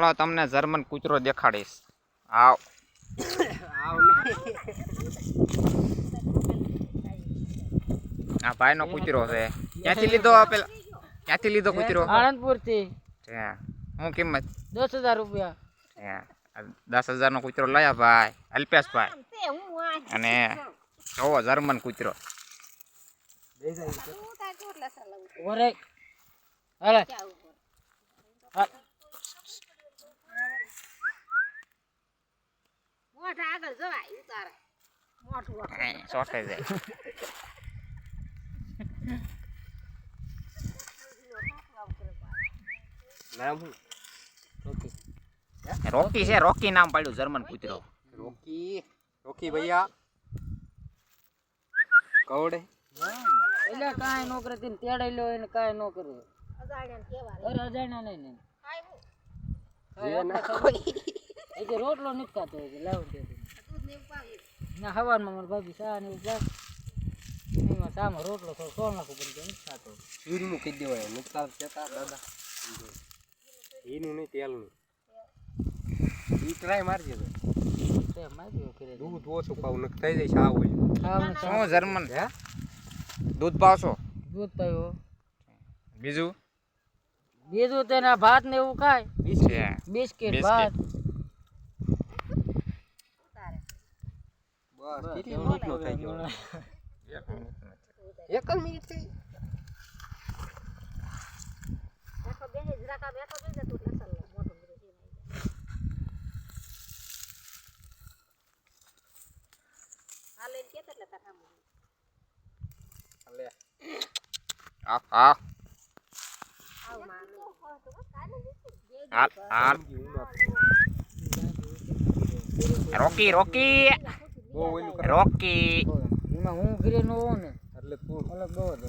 ચાલો તમને જર્મન કૂતરો દેખાડીશ. આવ. આ ભાઈનો કૂતરો છે. ક્યાંથી લીધો પેલા? ક્યાંથી લીધો કૂતરો? આણંદપુરથી હું કિંમત? દસ હજાર રૂપિયા. દસ હજાર નો કૂતરો લાયા ભાઈ. અલ્પેશભાઈ અને જોવો જર્મન કૂતરો. ઓરે. હાલે. અહીં ચોંટે જાય નામ રોકી છે રોકી નામ પાડ્યું જર્મન કૂતરો રોકી રોકી ભૈયા કવડે એટલે કાંઈ નો કરે તેને તેડાઈ લો એને કાંઈ નો કરે અરે અજાણ્યા નહીં નહીં રોટલો નીકળતો હોય લાવ દે ને હવારમાં મારા ભાભી શા ને જાય. એમાં શામાં રોટલો થોડો સો નાખું તે નથી ખાતો. સૂર્યનું કહી દેવાય નુકસાન થતા દાદા? એનું નહીં તેલનું. ઈ ટ્રાય મારજે તો. તે માર્યો કરે. દૂધ ઓછું પાવું નક થઈ જાય સાવ હોય. શું જર્મન? છે દૂધ પાવશો દૂધ પાયો. બીજું? બીજું તેના ભાત ને એવું ખાય. Biscuit biscuit. ભાત. કેટલી મિનિટનો થઈ ગયો એક જ મિનિટ થઈ બેઠો બેહી જરાકા બેઠો બેહી ઓલું કરે રોકી. એમાં હું ઘરે નો હોઉં ને એટલે અલગ બહુ જ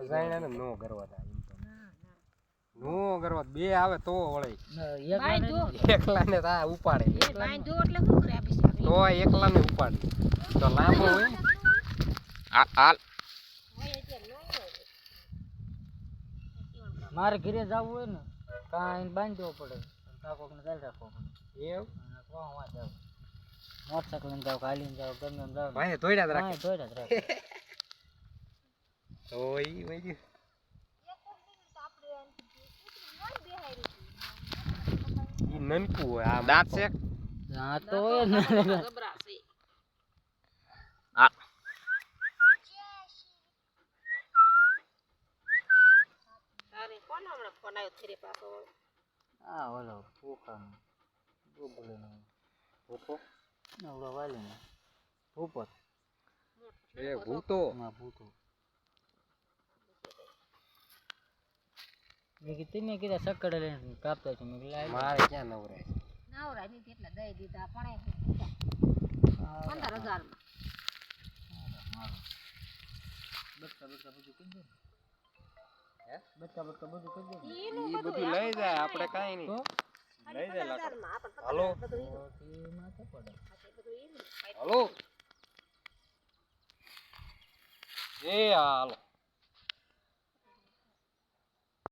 અજાણ્યાને નો કરવા દે નો કરવા બે આવે તો વળે. એકલાને તા ઉપાડે. એ બાઈ જો એટલે શું કરે આ બિચારી તો એકલાને ઉપાડે. તો લાંબો હાલ હોય મારે ઘરે જવું હોય ને કાંઈ બાંધવો પડે. કાકો ને ચાલી રાખવો પડે. એવું? અને વાં જાવ? મોટરસાઇકલ ને જાવ હાલીને જાવ ગમે એમ જાવ. ભાઈ ધોઈડા જ રાખે. ધોઈડા જ રાખે. તો ઈ વઈ ગયું. નનકું હોય આ દાંત છે દાંત તો હોય જ ને ગભરા છે હાલ તારે આવ્યો થેરે પાછો. હા ઓલો પૂખાનો ડૂબલેનો ભૂખો? ઓલો વાલીનો ભૂપત એ ભૂતો? એમાં ભૂતો. મેં કીધું તમે કીધા સક્કડે લઈને કાપતા છો. મેં લાય. મારે ક્યાં નવરાય? નવરા નથી એટલે દઈ દીધા પણ એ પંદર હજારમાં. બટકા બટકા બધું દે હે? બટકા બટકા બધું કરી દે ઈ બધું લઈ જાય આપણે કાંઈ નહીં. લઈ જાય લાકડું. હાલો. તો તે માથે પડે. હાલો. એ હાલો.